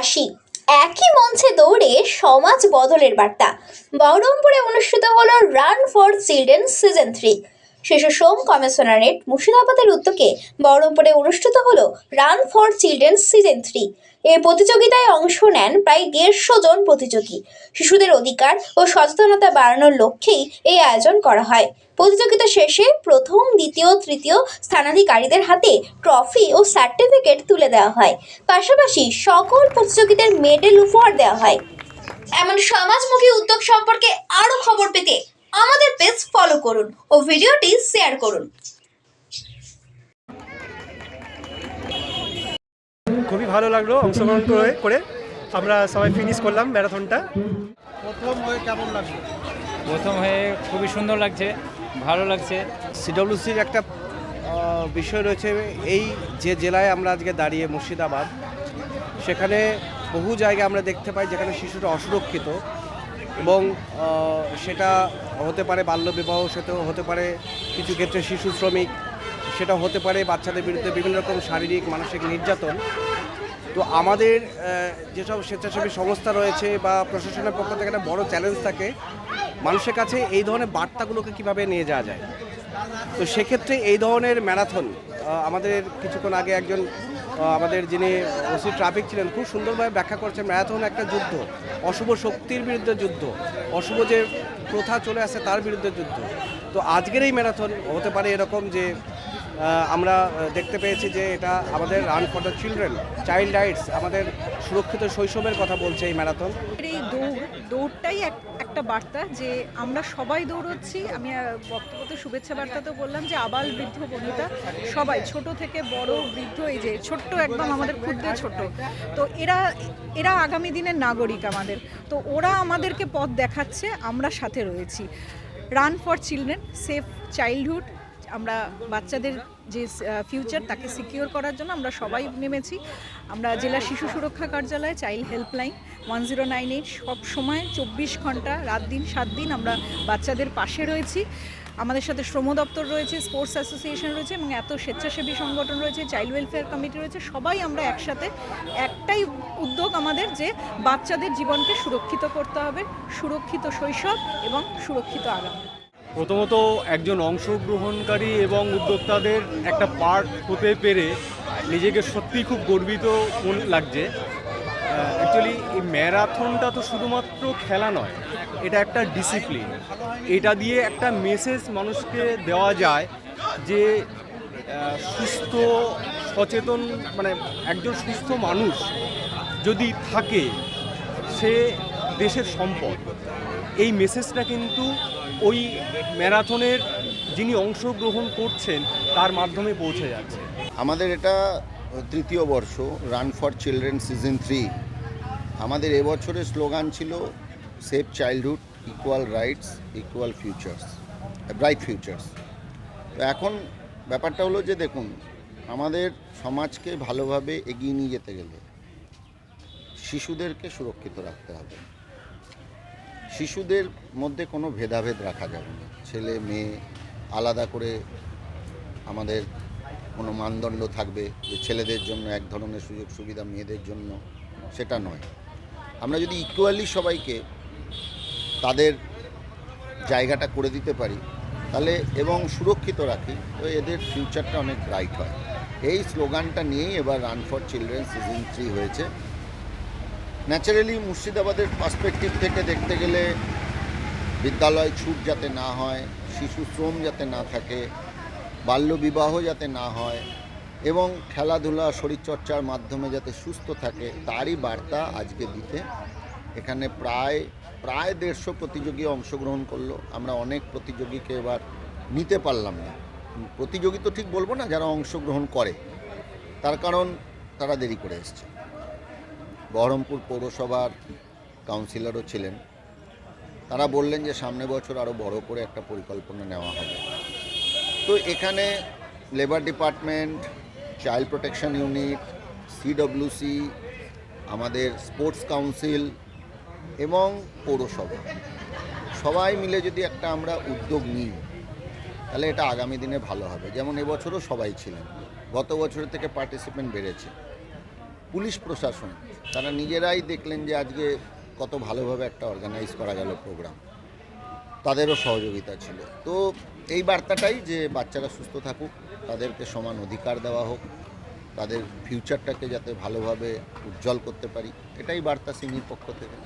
আসি। একই মঞ্চে দৌড়ে সমাজ বদলের বার্তা। বহরমপুরে অনুষ্ঠিত হলো run for children season three শিশু শ্রম কমিশনারেট মুর্শিদাবাদের উদ্যোগে বহরমপুরে অনুষ্ঠিত হলো run for children season three এই প্রতিযোগিতায় অংশ নেন প্রায় দেড়শো জন প্রতিযোগী। শিশুদের অধিকার ও সচেতনতা বাড়ানোর লক্ষ্যেই এই আয়োজন করা হয়। প্রতিযোগিতা শেষে প্রথম, দ্বিতীয়, তৃতীয় স্থানাধিকারীদের হাতে ট্রফি ও সার্টিফিকেট তুলে দেওয়া হয়। পাশাপাশি সকল প্রতিযোগীদের মেডেল উপহার দেওয়া হয়। এমন সমাজমুখী উদ্যোগ সম্পর্কে আরও খবর পেতে আমাদের পেজ ফলো করুন ও ভিডিওটি শেয়ার করুন। খুবই ভালো লাগল অংশগ্রহণ করে করে। আমরা সবাই ফিনিশ করলাম ম্যারাথনটা প্রথম হয়ে কেমন লাগল? প্রথম হয়ে খুবই সুন্দর লাগছে ভালো লাগছে। সিডব্লিউসির একটা বিষয় রয়েছে এই যে জেলায় আমরা আজকে দাঁড়িয়ে মুর্শিদাবাদ সেখানে বহু জায়গায় আমরা দেখতে পাই যেখানে শিশুরা অসুরক্ষিত। এবং সেটা হতে পারে বাল্যবিবাহ সেটাও হতে পারে কিছু ক্ষেত্রে শিশু শ্রমিক, সেটা হতে পারে বাচ্চাদের বিরুদ্ধে বিভিন্ন রকম শারীরিক, মানসিক নির্যাতন। তো আমাদের যেসব স্বেচ্ছাসেবী সংস্থা রয়েছে বা প্রশাসনের পক্ষ থেকে একটা বড় চ্যালেঞ্জ থাকে, মানুষের কাছে এই ধরনের বার্তাগুলোকে কীভাবে নিয়ে যাওয়া যায়? তো সেক্ষেত্রে এই ধরনের ম্যারাথন আমাদের কিছুক্ষণ আগে একজন আমাদের যিনি ওসি ট্রাফিক ছিলেন, খুব সুন্দরভাবে ব্যাখ্যা করছেন, ম্যারাথন একটা যুদ্ধ, অশুভ শক্তির বিরুদ্ধে যুদ্ধ, অশুভ যে প্রথা চলে আসে তার বিরুদ্ধে যুদ্ধ। তো আজকের এই ম্যারাথন হতে পারে এরকম যে আমরা দেখতে পেয়েছি যে এটা আমাদের run for the children child rights আমাদের সুরক্ষিত শৈশবের কথা বলছে এই ম্যারাথন। এই দৌড় দৌড়টাই এক একটা বার্তা যে আমরা সবাই দৌড়চ্ছি। আমি আহ, বক্তব্যতে শুভেচ্ছা তো বললাম যে আবাল বৃদ্ধ বনিতা সবাই ছোট থেকে বড় বৃদ্ধ এই যে ছোট্ট একদম আমাদের ক্ষুদ্র ছোট। তো এরা এরা আগামী দিনের নাগরিক আমাদের। তো ওরা আমাদেরকে পথ দেখাচ্ছে আমরা সাথে রয়েছি। Run for children safe childhood আমরা বাচ্চাদের যে ফিউচার তাকে সিকিওর করার জন্য আমরা সবাই নেমেছি। আমরা জেলা শিশু সুরক্ষা কার্যালয় child helpline one zero nine eight সব সময় চব্বিশ ঘণ্টা, রাত দিন, সাত দিন আমরা বাচ্চাদের পাশে রয়েছি। আমাদের সাথে শ্রম দপ্তর রয়েছে স্পোর্টস অ্যাসোসিয়েশন রয়েছে এবং এত স্বেচ্ছাসেবী সংগঠন রয়েছে চাইল্ড ওয়েলফেয়ার কমিটি রয়েছে, সবাই আমরা একসাথে। একটাই উদ্যোগ আমাদের যে, বাচ্চাদের জীবনকে সুরক্ষিত করতে হবে, সুরক্ষিত শৈশব এবং সুরক্ষিত আগামী। প্রথমত একজন অংশগ্রহণকারী এবং উদ্যোক্তাদের একটা পার্ট হতে পেরে নিজেকে সত্যিই খুব গর্বিত লাগছে। অ্যাকচুয়ালি এই ম্যারাথনটা তো শুধুমাত্র খেলা নয়, এটা একটা ডিসিপ্লিন এটা দিয়ে একটা মেসেজ মানুষকে দেওয়া যায় যে সুস্থ, সচেতন মানে একজন সুস্থ মানুষ যদি থাকে, সে দেশের সম্পদ। এই মেসেজটা কিন্তু ওই ম্যারাথনের যিনি অংশগ্রহণ করছেন, তার মাধ্যমে পৌঁছে যাচ্ছে। আমাদের এটা তৃতীয় বর্ষ run for children season three আমাদের এবছরের স্লোগান ছিল safe childhood equal rights equal futures bright futures তো এখন ব্যাপারটা হলো যে দেখুন, আমাদের সমাজকে ভালোভাবে এগিয়ে নিয়ে যেতে গেলে শিশুদেরকে সুরক্ষিত রাখতে হবে। শিশুদের মধ্যে কোনো ভেদাভেদ রাখা যাবে না। ছেলে, মেয়ে, আলাদা করে আমাদের কোনো মানদণ্ড থাকবে যে ছেলেদের জন্য এক ধরনের সুযোগ সুবিধা, মেয়েদের জন্য, সেটা নয়। আমরা যদি ইকুয়ালি সবাইকে তাদের জায়গাটা করে দিতে পারি, তাহলে এবং সুরক্ষিত রাখি, তো এদের ফিউচারটা অনেক ব্রাইট হয়। এই স্লোগানটা নিয়েই এবার run for children season three হয়েছে। ন্যাচারালি মুর্শিদাবাদের পার্সপেক্টিভ থেকে দেখতে গেলে বিদ্যালয় ছুট যাতে না হয়, শিশু শ্রম যাতে না থাকে বাল্যবিবাহ যাতে না হয়, এবং খেলাধুলা, শরীরচর্চার মাধ্যমে যাতে সুস্থ থাকে, তারই বার্তা আজকে দিতে। এখানে প্রায় প্রায় দেড়শো প্রতিযোগী অংশগ্রহণ করল। আমরা অনেক প্রতিযোগীকে এবার নিতে পারলাম না। প্রতিযোগী তো ঠিক বলব না, যারা অংশগ্রহণ করে, তার কারণ তারা দেরি করে এসছে। বহরমপুর পৌরসভার কাউন্সিলরও ছিলেন। তারা বললেন যে সামনে বছর আরও বড় করে একটা পরিকল্পনা নেওয়া হবে। তো এখানে labour department, child protection unit, CWC, আমাদের স্পোর্টস কাউন্সিল এবং পৌরসভা। সবাই মিলে যদি একটা আমরা উদ্যোগ নিই, তাহলে এটা আগামী দিনে ভালো হবে। যেমন এবছরও সবাই ছিলেন। গত বছরের থেকে পার্টিসিপেন্ট বেড়েছে। পুলিশ প্রশাসন তারা নিজেরাই দেখলেন যে আজকে কত ভালোভাবে একটা অর্গানাইজ করা গেল প্রোগ্রাম তাদেরও সহযোগিতা ছিল। তো এই বার্তাটাই যে বাচ্চারা সুস্থ থাকুক, তাদেরকে সমান অধিকার দেওয়া হোক, তাদের ফিউচারটাকে যাতে ভালোভাবে উজ্জ্বল করতে পারি, এটাই বার্তা সিনির পক্ষ থেকে।